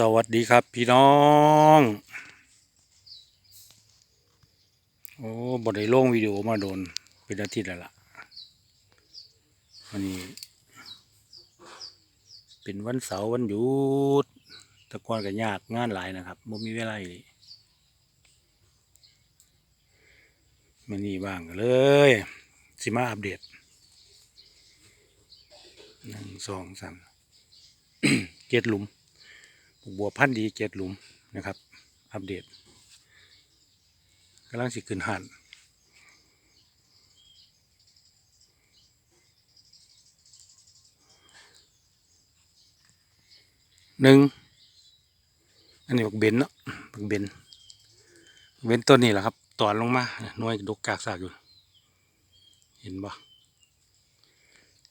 สวัสดีครับพี่น้อง โอ้บได้ลงวิดีโอมาโดน เป็นอาทิตย์แล้วล่ะวันนี้ เป็นวันเสาร์วันหยุดตะกอนก็ยากงานหลายนะครับบ่มีเวลาอีกมันนี่บ้างเลย สิมาอัปเดตหนึ่งสองสามเจ็ดหลุม บัวพันธุ์ดีเจ็ดหลุมนะครับ อัปเดตกำลังสิขึ้นหันหนึ่งอันนี้บักเบนเนาะบักเบนเบนต้นนี้แหละครับตอนลงมาหน่วยดกกากสากอยู่ เห็นบ่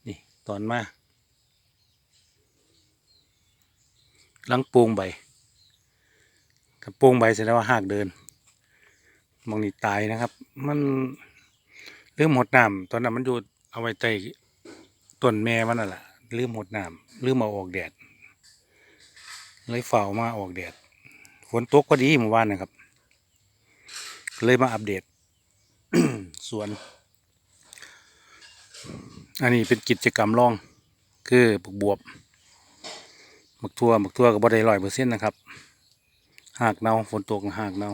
นี่ตอนมา หลังโปร่งใบถ้าโปร่งใบแสดงว่าหากเดินมองนี่ตายนะครับ มันลืมหดน้ำตอนนั้นมันอยู่เอาไว้ใต้ต้นแม่มันน่ะแหละลืมหดน้ำลืมเอาออกแดด เลยเฝ้ามาออกแดดฝนตกก็ดีเมื่อวานนะครับ เลยมาอัปเดตสวน อันนี้เป็นกิจกรรมลอง คือปลูกบวบ มักทั่วหมักทั่วก็บ่ได้ร้อยเปอร์เซ็นต์นะครับหากเนาฝนตกหากเนา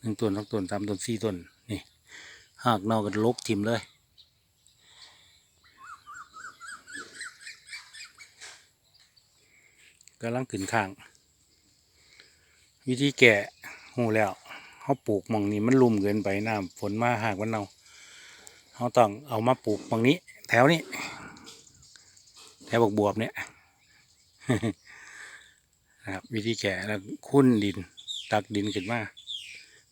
หนึ่งต้นสองต้นสามต้นสี่ต้นนี่หากเนาก็ลกทิมเลยกำลังขึ้นข้าง วิธีแก่หูแล้วเขาปลูกมองนี้มันลุ่มเกินไปน้ำฝนมาหากมันเนาเขาต้องเอามาปลูกมองนี้ แถวนี้แถวบวบบวบเนี่ย นะครับวิธีแก่แล้วคุ้นดิน ตักดินขึ้นมา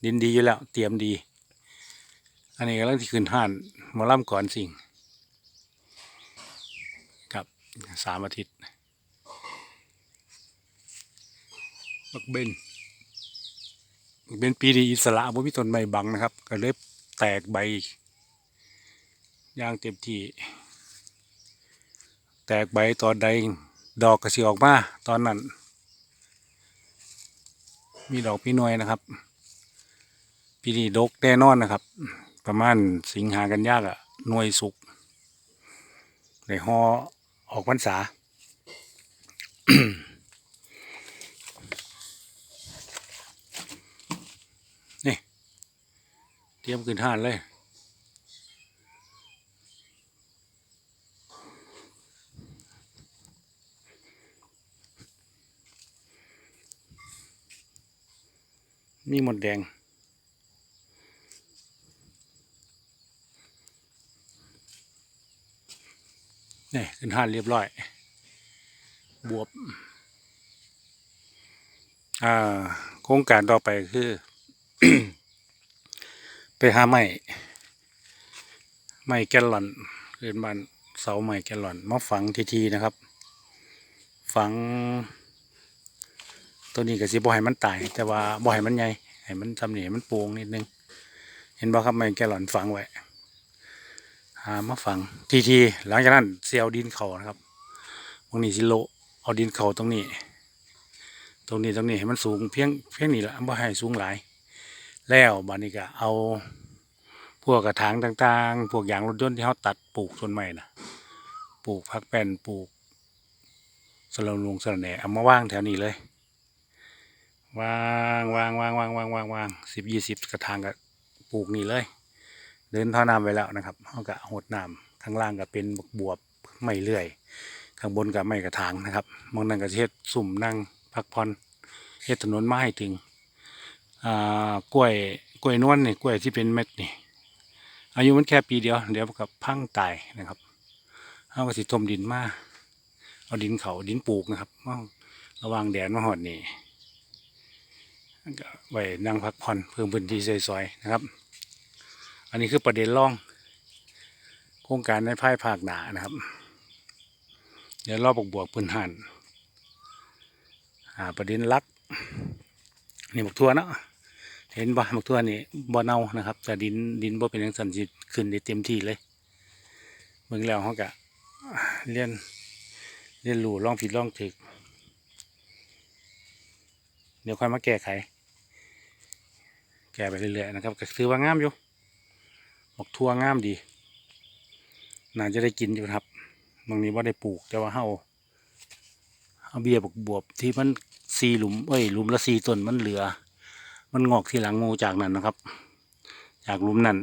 ดินดีอยู่แล้ว เตรียมดี อันนี้กำลังที่ขึ้นห่านมาล่ำก่อนสิ่งครับสามอาทิตย์บักเบนบักเบนปีดีอิสระบ่มีต้นไม้บังนะครับ ก็เลยแตกใบย่างเต็มที่ แตกใบตอนใด ดอกก็สิออกมาตอนนั้น มีดอกพี่หน่วยนะครับปีนี้ดกแน่นอนนะครับ ประมาณสิงหากันยากอะหน่วยสุกในหอออกพรรษานี่เตรียมขึ้นห้านเลย มีหมดแดง นี่ขึ้นห้านเรียบร้อย บวบ อ่า โครงการต่อไปคือ ไปหาไม้ ไม้แกลลอนเรียนบ้านเสาไม้แกลลอนมาฝังทีๆนะครับ ฝัง ตัวนี้ก็สิบ่ให้มันตาย แต่ว่าบ่ให้มันใหญ่ให้มันทำนี่ให้มันโปร่งนิดนึง เห็นบ่ครับไม้แกลลอนฝังไว้หามาฝังทีทีหลังจากนั้นเสียวดินเขานะครับตรงนี้สิโลเอาดินเข่าตรงนี้ ตรงนี้ตรงนี้ให้มันสูงเพียงเพียงนี้แหละไม่ให้สูงหลาย แล้วบานี้ก็เอาพวกกระถางต่างๆ พวกอย่างรถยนต์ที่เขาตัดปลูกต้นไม้นะปลูกพักแป้นปลูกสลับลงสลับแหน่เอามาว่างแถวนี้เลย วางวางวางวางวางวางวางสิบยี่สิบกระถางก็ปลูกนี่เลย เดินท่อน้ำไว้แล้วนะครับเขาก็หดน้ำข้างล่างก็เป็นบกบวบไม่เลื่อย ข้างบนก็ไม่กระถางนะครับมองนั่งก็เฮ็ดสุ่มนั่งพักผ่อนเฮ็ดถนนมาให้ถึงอ่ากล้วยกล้วยนวลนี่กล้วยที่เป็นเม็ดนี่อายุมันแค่ปีเดียว เดี๋ยวมันก็พังตายนะครับเขาก็สิทมดินมาเอาดินเขาดินปลูกนะครับระวังแดดมาหอดนี่ ไว้นั่งพักผ่อนเพิ่มพื้นที่ซอยๆนะครับ อันนี้คือประเด็นร่อง โครงการในภายภาคหนานะครับ เดี๋ยวรอบบวกบวกพื้นหันหาประเด็นลัก นี่บกทั่วเนาะเห็นบ่บกทั่วนี่บ่เน่านะครับ แต่ดินดินบ่เป็นอย่างสันสิตขึ้นได้เต็มที่เลยเบิ่งแล้วเขากะเรียนเรียนรู้ลองผิดลองถูกเดี๋ยวค่อยมาแก้ไข แก้ไปเรื่อยๆนะครับก็ถือว่างามอยู่บอกทั่วงามดี น่าจะได้กินอยู่ครับตรงนี้ว่าได้ปลูกแต่ว่าเฮาเอาเบียบกบวบที่มันสี่หลุมเอ้ยหลุมละสี่ต้นมันเหลือ มันงอกทีหลังหมูจากนั้นนะครับ จากหลุมนั้น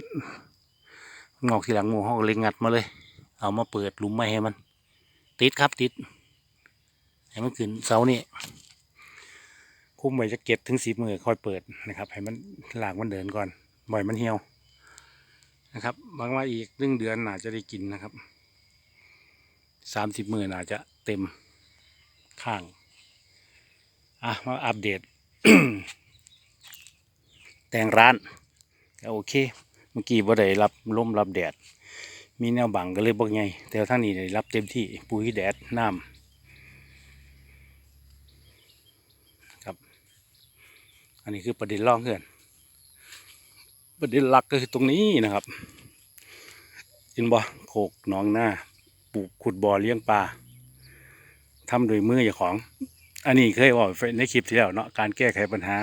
งอกทีหลังหมูเขาก็เลยงัดมาเลย เอามาเปิดหลุมไม่ให้มัน ติดครับติดให้มันขึ้นเสานี่ คุ้มไว้จะเก็บถึงสิบมือค่อยเปิดนะครับ ให้มันหลากมันเดินก่อน บ่อยมันเหี่ยวนะครับบางว่าอีกหนึ่งเดือนน่าจะได้กินนะครับสามสิบมือน่าจะเต็มข้าง อะ มาอัปเดต แต่งร้านก็โอเค เมื่อกี้บ่ได้รับลมรับแดด มีแนวบังก็เลยบ่ไงแต่ว่าทางนี้ได้รับเต็มที่ปุ๋ยแดดน้ำครับ อันนี้คือประเด็นร่องเพื่อน ประเด็นหลักก็คือตรงนี้นะครับเห็นบ่โขกหนองหน้าปลูกขุดบ่อเลี้ยงปลาทำโดยมือเจ้าของ อันนี้เคยบอกในคลิปที่แล้วเนาะการแก้ไขปัญหา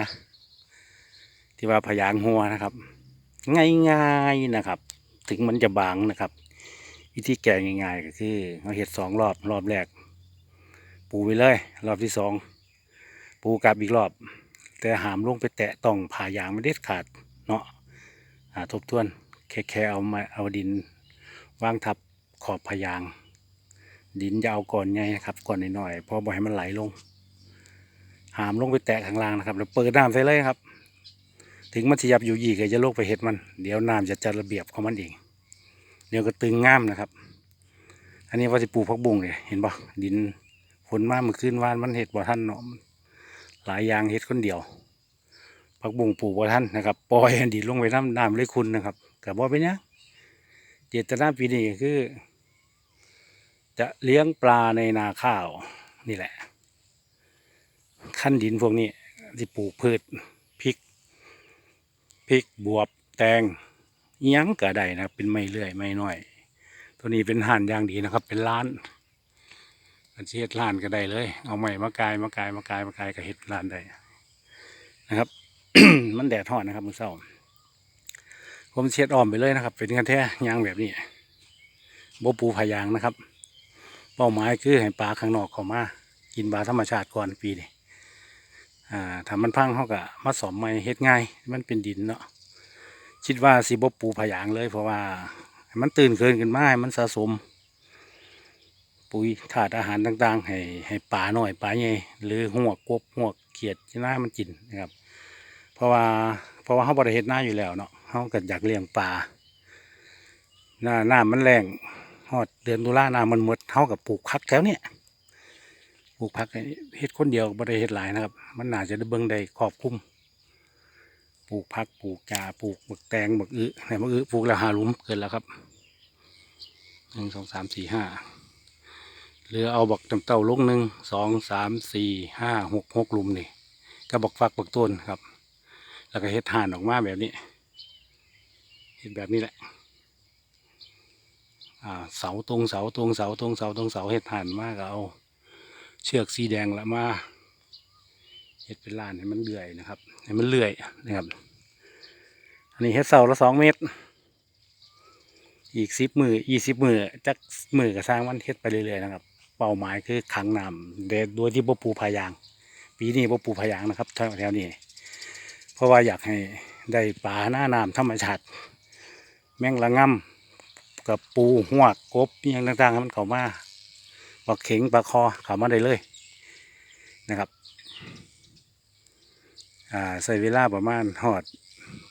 ที่ว่าพยางหัวนะครับ ง่ายๆนะครับ ถึงมันจะบางนะครับวิธีแก้ง่ายๆก็คือเราเห็ดสองรอบรอบแรก ปูไปเลย รอบที่สองปูกลับอีกรอบ แต่หามลงไปแตะต้องผ่ายางไม่เด็ดขาดเนาะทบทวนแค่แค่เอามาเอาดินวางทับขอบพยาง ดินจะเอาก่อนไงครับก่อนหน่อยๆพอบ่ให้มันไหลลง หามลงไปแตะข้างล่างนะครับแล้วเปิดน้ำใส่เลยครับ ถึงมันจะยับอยู่ยี่ก็จะโลกไปเห็ดมัน เดี๋ยวน้ำจะจัดระเบียบของมันเองเดี๋ยวก็ตึงง่ามนะครับ อันนี้ว่าจะปลูกพักบุ้งเลยเห็นปะดินฝนมาเมื่อคืนวานมันเห็ดบ่ท่านเนาะ หลายอย่างเห็ดคนเดียวพักบุ้งปลูกบ่ท่านนะครับปล่อยให้ดินลงไปน้ำน้ำเลยคุณนะครับกับว่าเป็นเนี้ยเจตนาปีนี้คือ จะเลี้ยงปลาในนาข้าวนี่แหละ ขั้นดินพวกนี้ที่ปลูกพืชพริกพริกบวบแตงยังก็ได้นะครับเป็นไม่เลื่อยไม่น้อย ตัวนี้เป็นห่านอย่างดีนะครับ เป็นร้านันเช็ดร้านก็ได้เลย เอาใหม่มากายมากายมากายมากายก็เห็ดร้านได้นะครับ มันแดดทอดนะครับมือเศร้าผมเช็ดอ้อมไปเลยนะครับ เป็นกันแท้ยางแบบนี้โบปูพายางนะครับ เป้าหมายคือให้ปลาข้างนอกเข้ามากินปลาธรรมชาติก่อนปีนี้อ่าถ้ามันพังเขาก็มาสอมใหม่เฮ็ดง่ายมันเป็นดินเนาะคิดว่าสิบปูผายางเลย เพราะว่ามันตื่นเกินขึ้นมาให้มันสะสม ปุ๋ยถาดอาหารต่างๆ ให้ให้ปลาหน่อยปลาใหญ่หรือหัวกบหัวเขียดชน่ามันกินนะครับ เพราะว่าเพราะว่าเขาบริเฮ็ดหน้าอยู่แล้วเนาะเขาก็อยากเลี้ยงปลาหน้าหน้ามันแรงฮอดเดือนตุลาหน้ามันหมดเขากับปลูกพักแถวเนี้ยปลูกผักเฮ็ดคนเดียวบ่ได้เฮ็ดหลายนะครับ มันน่าจะได้เบิ่งได้ครอบคลุมปลูกผักปลูกกาปลูกบักแตงบักอึไหนบักอึปลูกแล้วหาลุมเกินแล้วครับหนึ่งสองสามสี่ห้า เหลือเอาบักจำเต้าลูกหนึ่งสองสามสี่ห้าหกหกลุมนี่ก็บักฟักบักต้นครับ แล้วก็เฮ็ดห่านออกมาแบบนี้เฮ็ดแบบนี้แหละอ่าเสาตรงเสาตรงเสาตรงเสาตรงเสาเฮ็ดห่านมากเอา เชือกสีแดงละมาเฮ็ดเป็นลานให้มันเลื่อยนะครับให้มันเลื่อยนะครับ อันนี้เฮ็ดเสาละสองเมตรอีกสิบมือยี่สิบมือจักมือก็สร้างมันเฮ็ดไปเรื่อยๆนะครับ เป้าหมายคือขังน้ำโดยโดยที่บ่ปูพายาง ปีนี้บ่ปูพายางนะครับแถวแถวนี้ เพราะว่าอยากให้ได้ปลาหน้าน้ำธรรมชาติแมงละง่ำกับปูหวกกบอหยังต่างๆมันเข้ามาปลาเข็งปลาคอเข้ามาได้เลยนะครับอ่าใส่เวลาประมาณหอด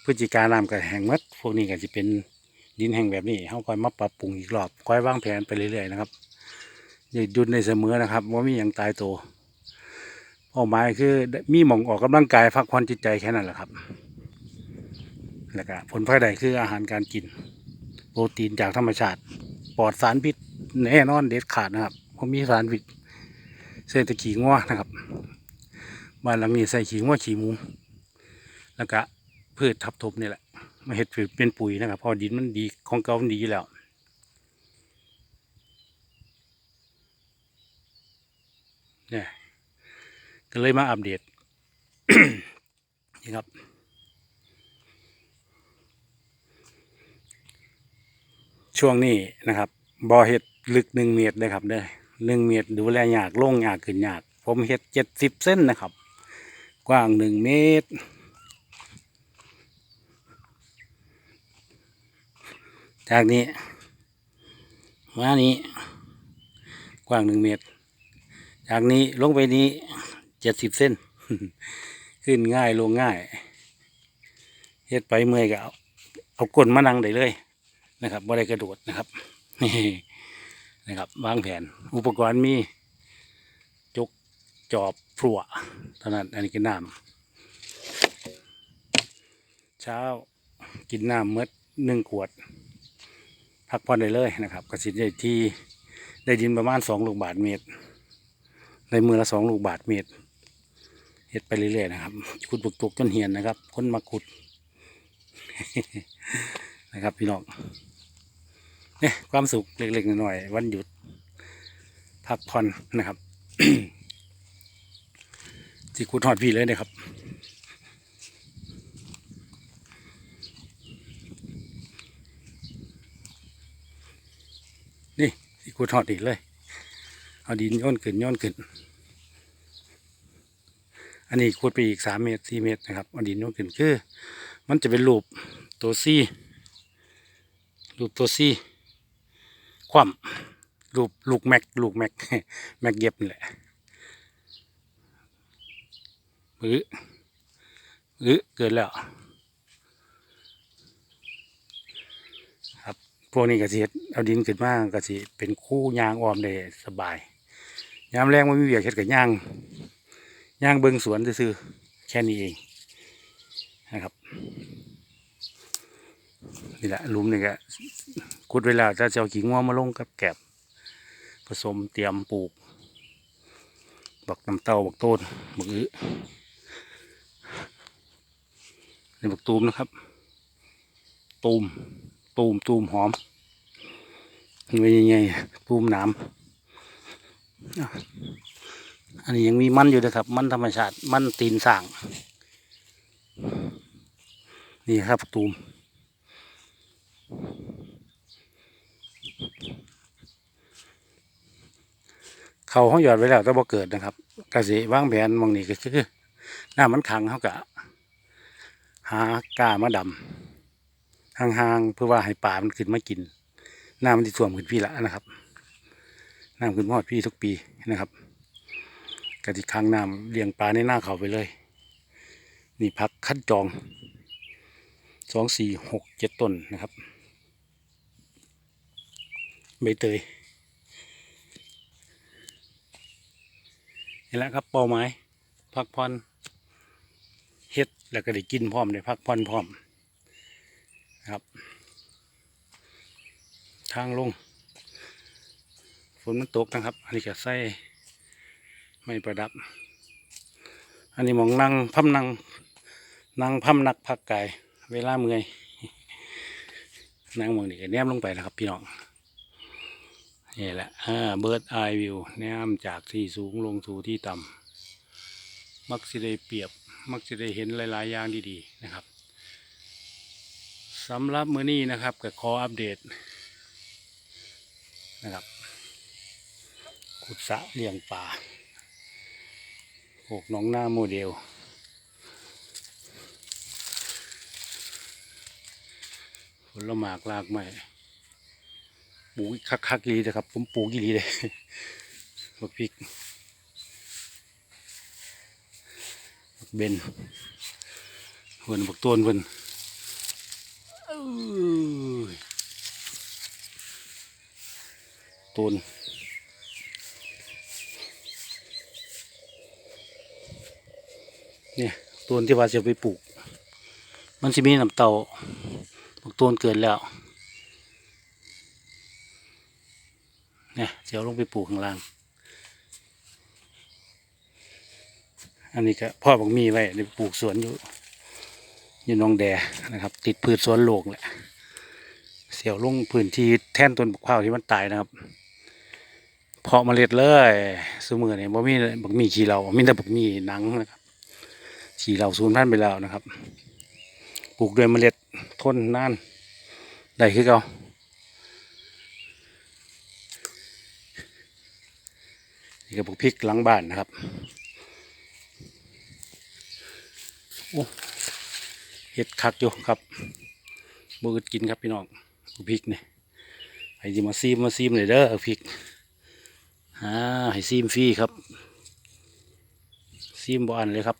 พฤศจิกาน้ำก็แห้งมัดพวกนี้ก็จะเป็นดินแห้งแบบนี้เขาคอยมาปรับปรุงอีกรอบคอยวางแผนไปเรื่อยๆนะครับ ย่าหยุดในเสมอนะครับว่ามีอย่างตายตัวเป้าหมายคือมีหมองออกกำลังกายพักผ่อนจิตใจแค่นั้นแหละครับแล้วก็ผลพลอยได้คืออาหารการกิน โปรตีนจากธรรมชาติปลอดสารพิษแน่นอนเด็ดขาดนะครับผมมีสารพิษเศษตะขี่งัวนะครับบ้านหลังนี้ใส่ขี่งัวขี่หมูแล้วก็พืชทับทบนี่แหละมาเห็ดผืเป็นปุ๋ยนะครับเพอดินมันดีของเก่ามันดีแล้ว เนี่ยก็เลยมาอัปเดตนี่ครับ ช่วงนี้นะครับบ่อเห็ดลึกหนึ่งเมตรเลยครับเด้อหนึ่งเมตรดูแลยากลงยากขึ้นยาก ผมเห็ดเจ็ดสิบเส้นนะครับ กว้างหนึ่งเมตรจากนี้มานี้กว้างหนึ่งเมตร จากนี้ลงไปนี้เจ็ดสิบเส้น ขึ้นง่ายลงง่ายเฮ็ดไปเมื่อยก็เอาเอาก้นมานั่งได้เลยนะครับบ่ได้กระโดดนะครับนี่นะครับวางแผนอุปกรณ์มีจกจอบพลั่วเท่านั้นอันนี้กินน้ำเช้ากินน้ำเมื่อหนึ่งขวด พักผ่อนได้เลยนะครับกระสินได้ที่ได้ดินประมาณสองลูกบาทเมตร ในมือละสองลูกบาทเมตรเฮ็ดไปเรื่อยๆนะครับขุดบุกตกจนเหียนนะครับ คนมาขุด นะครับ พี่น้องเนี่ยความสุขเล็กๆหน้อยๆวันหยุด พักผ่อนนะครับสิขุดหอดพี่เลยนะครับนี่สิขุดหอดอีกเลย เอาดินย้อนขึ้นย้อนขึ้น อันนี้ขุดไปอีกสามเมตรสี่เมตรนะครับเอาดินย้อนขึ้นคือ มันจะเป็นรูปตัวซีรูปตัวซีคว่ำรูปลูกแม็กลูกแม็กแม็กเย็บนี่แหละหรือหรือเกินแล้วครับพวกนี้กระสิเอาดินขึ้นมากระสิเป็นคู่ยางออมได้สบาย ยามแรงมันมีเวียกเฮ็ดกับย่างย่างเบิงสวนซื่อแค่นี้เองนะครับนี่แหละหลุมนี่ก็ขุดเวลาจะเอาขี้งัวมาลงกับแกบผสมเตรียมปลูก บักน้ำเต้าบักต้นบักอื้อนี่บักตูมนะครับ ตูมตูมตูมหอมนี่เป็นยังไงตูมหน้ำ อันนี้ยังมีมันอยู่นะครับ มันธรรมชาติ มันตีนสั่งนี่ครับตูมเขาห้องหยอดไว้แล้วแต่บ่เกิดนะครับกระสิวางแผนมองนี้ก็คือหน้ามันขังเขากะ หากามาดำห่างๆเพื่อว่าให้ป่ามันขึ้นมากิน หน้ำมันจะท่วมขึ้นพี่ละนะครับ น้ำขึ้นมอดพี่ทุกปีนะครับกะทิค้างน้ำเลี้ยงปลาในหน้าเขาไปเลย นี่พักคัดจองสองสี่หกเจ็ดต้นนะครับ ใบเตยนี่แหละครับเป้าหมายพักผ่อนเฮ็ดแล้วก็ได้กินพร้อมได้พักผ่อนพร้อมครับ ทางลง นมันตกนะครับ อันนี้ก็ใส่ไม่ประดับ อันนี้หมองนั่งพับนั่งนั่งพับนักพักกาย เวลาเมื่อยนั่งหมองนี่ก็แนมลงไปนะครับ พี่น้องนี่แหละเบิร์ดไอวิวแนมจากที่สูงลงสู่ที่ต่ำมักสิได้เปรียบ มักสิได้เห็นหลาย ๆ อย่างดี ๆ นะครับสำหรับมื้อนี้นะครับก็ขออัปเดตนะครับ ขุดสะเลี้ยงปลาโขกหน้องหน้าโมเดล ผลหมากลากไม้ปลูกคักคักๆอีลีนะครับ ผมปลูกอีลีเลยบักพริกบักเบนเพิ่นบักต้นเพิ่นเอ้ยต้น เนี่ยต้นที่ว่าจะไปปลูก มันจะมีน้ำเต่าบักต้นเกินแล้ว เนี่ยเดี๋ยวลงไปปลูกข้างล่าง อันนี้ก็พ่อบอกมีไว้ได้ปลูกสวนอยู่ อยู่นองแดนะครับ ติดพืชสวนโลกแหละเสี่ยวลงพื้นที่แท่นต้นบกข้าวที่มันตายนะครับเพาะเมล็ดเลยสมือเนี่ยบ่มีบักมีขี้เรามีแต่บักมีหนังนะครับ ที่เราสูญพันไปแล้วนะครับ ปลูกด้วยเมล็ดทนนานได้คือเก่านี่ก็ปลูกพริกหลังบ้านนะครับโอ้เห็ดคักอยู่ครับบอึดกินครับพี่น้องปลูกพริกเนี่ยให้จิมาซีมมาซีมเลยเด้อพริกอ่าให้ซีมฟรีครับ ซีมบ่อันเลยครับ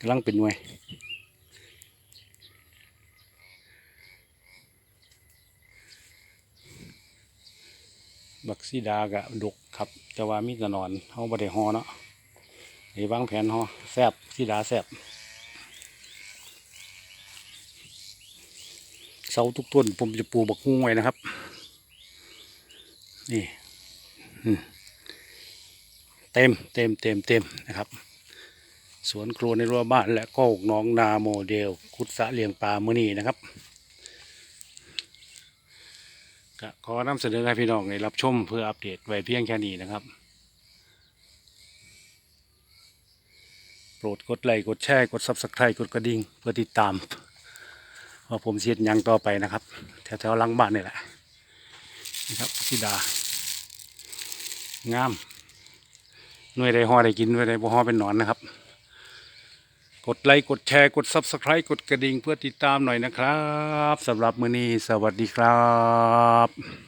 กำลังเป็นหน่วยบักซีดากะดกครับ แต่ว่ามีแต่นอนเฮาบ่ได้ฮอเนาะไอ้วางแผนฮอแซบซีดาแซบเสาทุกต้นผมจะปลูกบักฮุ้งไว้นะครับ นี่เต็มเต็มเต็มเต็มนะครับ สวนครัวในรั้วบ้านและก็หน้องนาโมเดล คุดสะเลี้ยงปลามือนี้นะครับก็ขอนำเสนอให้พี่น้องได้รับชมเพื่ออัปเดตไว้เพียงแค่นี้นะครับ โปรดกดไลค์กดแชร์กด Subscribe กดกระดิ่งเพื่อติดตามว่าผมเสียดยังต่อไปนะครับ แถวๆลังบ้านนี่แหละนี่ครับสิดางามหน่วยใดห่อได้กินหน่วยใดบ่ห่อเป็นหนอนนะครับ กดไลค์กดแชร์กด Subscribe กดกระดิ่งเพื่อติดตามหน่อยนะครับสำหรับมื้อนี้สวัสดีครับ